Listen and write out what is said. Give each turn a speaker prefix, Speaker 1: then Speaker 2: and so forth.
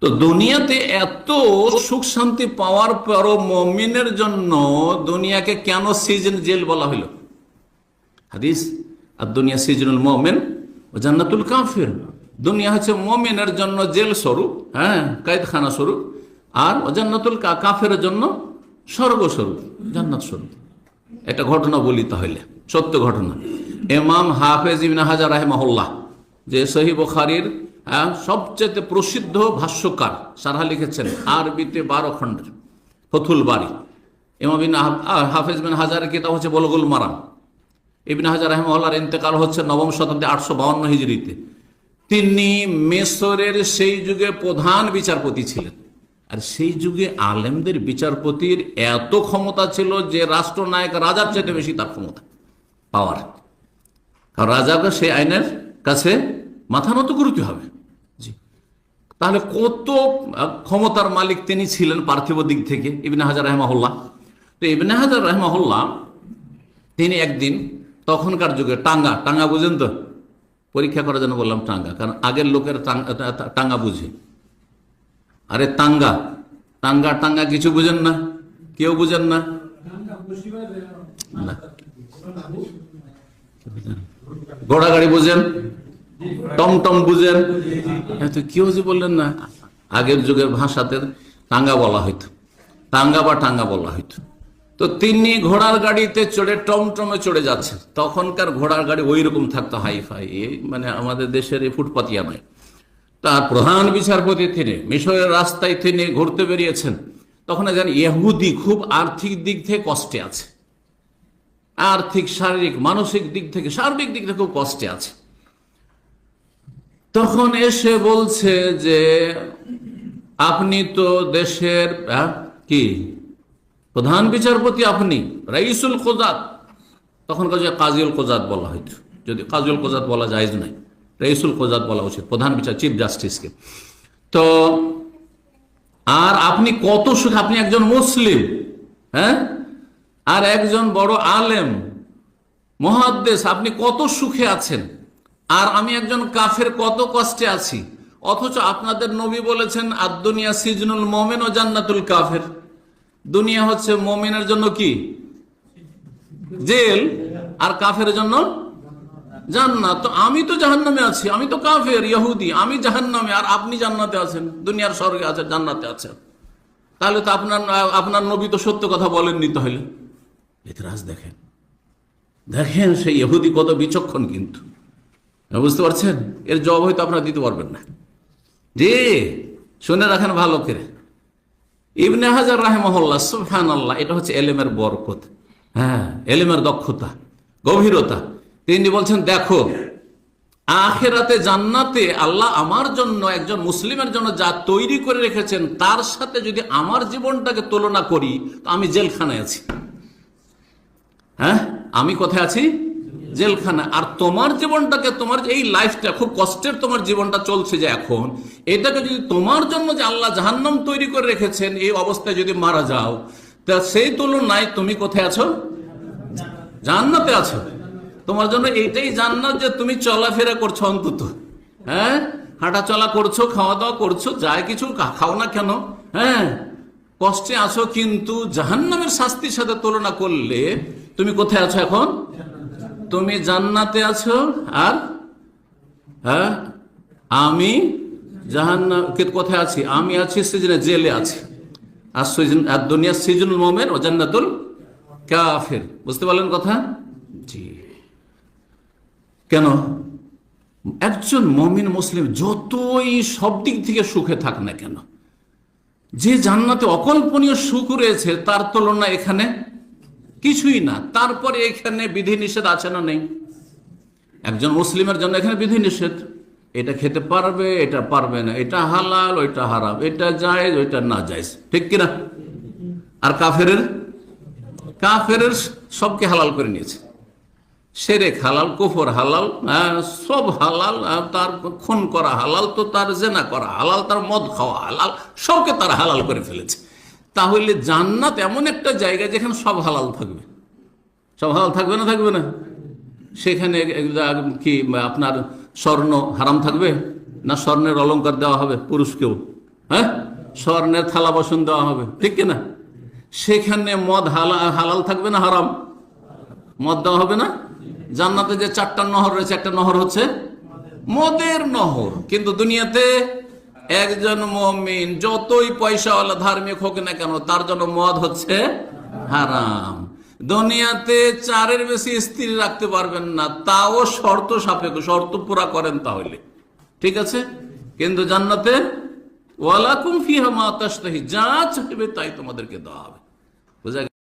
Speaker 1: তো দুনিয়াতে এত সুখ শান্তি পাওয়ার পরও মমিনের জন্য দুনিয়াকে কেন সিজন জেল বলা হলো হাদিস, আর দুনিয়া সিজনুল মোমেন ও জান্নাতুল কাফির। দুনিয়া হচ্ছে মোমেনের জন্য জেল স্বরূপ হ্যাঁ কায়দখানা স্বরূপ। আর ও জান্নাতুল কা- কাফের জন্য স্বর্গ স্বরূপ, জান্নাত স্বরূপ। একটা ঘটনা বলি তাহলে, সত্য ঘটনা। এমাম হাফেজ ইবিন হাজার রাহেমাহুল্লাহ, যে সহি বখারির সবচেয়ে প্রসিদ্ধ ভাষ্যকার সারহা লিখেছেন আরবিতে বারো খণ্ডের ফথুল বাড়ি আহ, হাফেজ বিন হাজারের কিতাব হচ্ছে বলগুল মারাম ইবিন হাজার রহমার ইন্তেকাল হচ্ছে নবম শতাব্দী আটশো বাউন্ন হিজড়িতে। তিনি মেসরের সেই যুগে প্রধান বিচারপতি ছিলেন। আর সেই যুগে আলেমদের বিচারপতির এত ক্ষমতা ছিল যে রাষ্ট্রনায়ক রাজার চাইতে বেশি তার ক্ষমতা পাওয়ার। কারণ রাজাকে সেই আইনের কাছে মাথা নত করতে হবে। তাহলে কত ক্ষমতার মালিক তিনি ছিলেন পার্থিব দিক থেকে? ইবনে হাজার রহমাহুল্লাহ। তো ইবনে হাজার রহমাহুল্লাহ, তিনি একদিন তখনকার যুগে টাঙ্গা টাঙ্গা বুঝেন তো? পরীক্ষা করার জন্য বললাম টাঙ্গা, কারণ আগের লোকের টাঙ্গা বুঝে। আরে টাঙ্গা টাঙ্গা টাঙ্গা কিছু বুঝেন না? কেউ বুঝেন না। ঘোড়া গাড়ি বুঝেন? টমটম বুঝেন। এত কেউ যে বললেন না? আগের যুগের ভাষাতে টাঙ্গা বলা হইতো। টাঙ্গা বা টাঙ্গা বলা হইতো। তো তিনি ঘোড়ার গাড়িতে চড়ে টমটমে চড়ে যাচ্ছেন। তখনকার ঘোড়ার গাড়ি ওই রকম থাকতো হাই ফাই মানে আমাদের দেশের এই ফুটপাতিয়া নয় তার প্রধান বিচারপতি তিনি মিশরের রাস্তায় তিনি ঘুরতে বেরিয়েছেন। তখন একজন ইহুদি খুব আর্থিক দিক থেকে কষ্টে আছে। আর্থিক শারীরিক মানসিক দিক থেকে সার্বিক দিক থেকে খুব কষ্টে আছে। তখন এসে বলছে যে, আপনি তো দেশের কি? প্রধান বিচারপতি আপনি, রাইসুল কোজাত। তখন কাজে কাজীউল কোজাত বলা হইত। যদি কাজুল কোজাত বলা যায় নাই, রাইসুল কোজাত বলা উচিত, প্রধান বিচার, চিফ জাস্টিসকে। তো, আর আপনি কত সুখ, আপনি একজন মুসলিম হ্যাঁ? আর একজন বড় আলেম, মহাদ্দেশ, আপনি কত সুখে আছেন? আর আমি একজন কাফের, কত কষ্টে আছি। অথচ আপনাদের নবী বলেছেন আর দুনিয়া সিজনুল মোমেন ও জান্নাতুল কাফের। দুনিয়া হচ্ছে মোমেনের জন্য কি? জেল। আর কাফের জন্য? জান্নাত। তো আমি তো জাহান্নামে আছি, আমি তো কাফের, ইহুদি, আমি জাহান্নামে, আর আপনি জান্নাতে আছেন। দুনিয়ার স্বর্গে আছেন জান্নাতে আছেন। তাহলে তো আপনার আপনার নবী তো সত্য কথা বলেননি তাহলে। ইতিহাস দেখেন। দেখেন সেই ইহুদি কত বিচক্ষণ কিন্তু। বুঝতে পারছেন? এর জবাব হয়তো আপনারা দিতে পারবেন না। যে শুনে রাখেন ভালো করে। ইবনে হাজার রাহেমহল্লা সুফান আল্লাহ এটা হচ্ছে এলেমের বরকত। হ্যাঁ এলেমের দক্ষতা, গভীরতা। তিনি বলছেন, দেখো, আখেরাতে জান্নাতে আল্লাহ আমার জন্য, একজন মুসলিমের জন্য যা তৈরি করে রেখেছেন, তার সাথে যদি আমার জীবনটাকে তুলনা করি, তো আমি জেলখানায় আছি। হ্যাঁ আমি কোথায় আছি? জেলখানা। আর তোমার জীবনটাকে, তোমার এই লাইফটা খুব কষ্টের তোমার জীবনটা চলছে যে এখন। এটাকে যদি তোমার জন্য যে আল্লাহ জাহান্নাম তৈরি করে রেখেছেন, এই অবস্থায় যদি মারা যাও, তা সেই তুলনায় তুমি কোথায় আছো? জান্নাতে আছো। তোমার জন্য এইটাই জান্নাত যে তুমি চলাফেরা করছ অন্তত। হ্যাঁ? হাঁটা চলা করছ খাওয়া দাওয়া করছ, যাই কিছু খাও না কেন? হ্যাঁ? কষ্টে আছো, কিন্তু জাহান্নামের শাস্তির সাথে তুলনা করলে তুমি কোথায় আছো এখন? তুমি জান্নাতে আছো আর হ্যাঁ? আমি জাহান্নাম, কে- কোথায় আছি? আমি আছি সিজনে, জেলে আছি। আর সিজন, আর দুনিয়া সিজনুল মোমেন ও জান্নাতুল কাফের। বুঝতে পারলেন কথা? জি। কেন? একজন মমিন মুসলিম যতই সব দিক থেকে সুখে থাক না কেন, যে জান্নাতে অকল্পনীয় সুখ রয়েছে, তার তুলনা এখানে কিছুই না। তারপরে এখানে বিধি নিষেধ আছে না নেই? একজন মুসলিমের জন্য এখানে বিধি নিষেধ এটা খেতে পারবে, এটা পারবে না। এটা হালাল, ওইটা হারাম। এটা জায়েজ, ওইটা না জায়েজ। ঠিক কিনা? আর কাফের কাফের সবকে হালাল করে নিয়েছে। সেরেক হালাল, কুফর হালাল সব হালাল তার খুন করা হালাল, তো তার জেনা করা হালাল, তার মদ খাওয়া হালাল, সবকে তার হালাল করে ফেলেছে। তাহলে জান্নাত এমন একটা জায়গা যেখানে সব হালাল থাকবে। সব হালাল থাকবে না থাকবে না? সেখানে কি, আপনার স্বর্ণ হারাম থাকবে? না স্বর্ণের অলংকার দেওয়া হবে পুরুষকেও? হ্যাঁ? স্বর্ণের থালা বসন দেওয়া হবে, ঠিক কিনা? সেখানে মদ হালা- হালাল থাকবে না হারাম? মদ দেওয়া হবে না? জান্নাতে যে চারটা নহর রয়েছে, একটা নহর হচ্ছে মদের নহর। কিন্তু দুনিয়াতে একজন মমিন যতই পয়সাওয়ালা, ধার্মিক হোক না কেন, তার জন্য মদ হচ্ছে হারাম। দুনিয়াতে চারের বেশি স্ত্রী রাখতে পারবেন না, তাও শর্ত সাপেক্ষ, শর্ত পুরা করেন তাহলে। ঠিক আছে? কিন্তু জান্নাতে ওয়ালাকুম ফিহা মা তাশতাহি, যা চাইবে তাই তোমাদেরকে দেওয়া হবে। বুঝা?